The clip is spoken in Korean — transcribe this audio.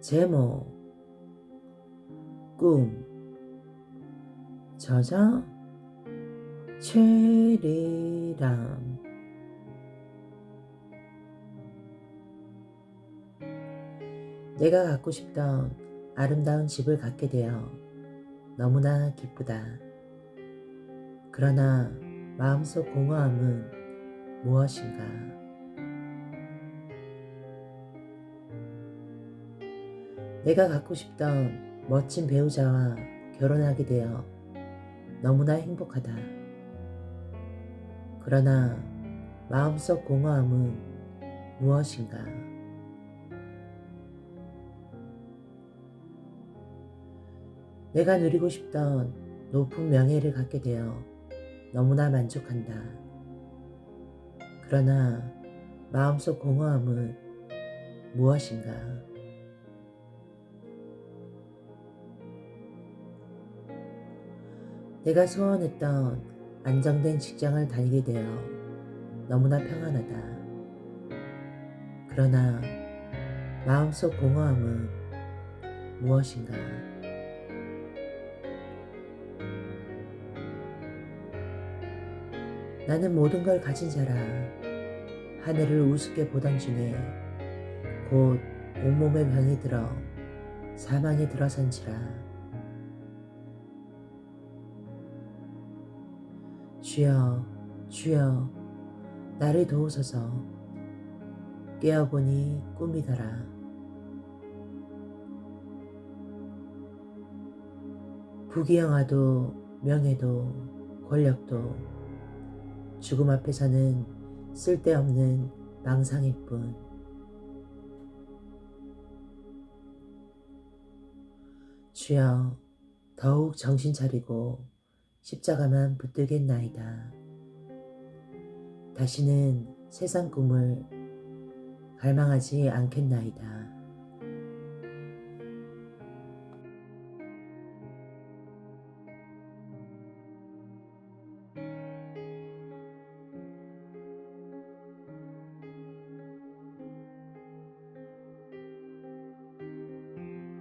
제목 꿈 저자 최리람 내가 갖고 싶던 아름다운 집을 갖게 되어 너무나 기쁘다. 그러나 마음속 공허함은 무엇인가? 내가 갖고 싶던 멋진 배우자와 결혼하게 되어 너무나 행복하다. 그러나 마음속 공허함은 무엇인가? 내가 누리고 싶던 높은 명예를 갖게 되어 너무나 만족한다. 그러나 마음속 공허함은 무엇인가? 내가 소원했던 안정된 직장을 다니게 되어 너무나 평안하다. 그러나 마음속 공허함은 무엇인가? 나는 모든 걸 가진 자라 하늘을 우습게 보던 중에 곧 온몸에 병이 들어 사망에 들어선지라 주여 주여 나를 도우소서 깨어보니 꿈이더라 부귀영화도 명예도 권력도 죽음 앞에서는 쓸데없는 망상일 뿐. 주여, 더욱 정신 차리고 십자가만 붙들겠나이다. 다시는 세상 꿈을 갈망하지 않겠나이다.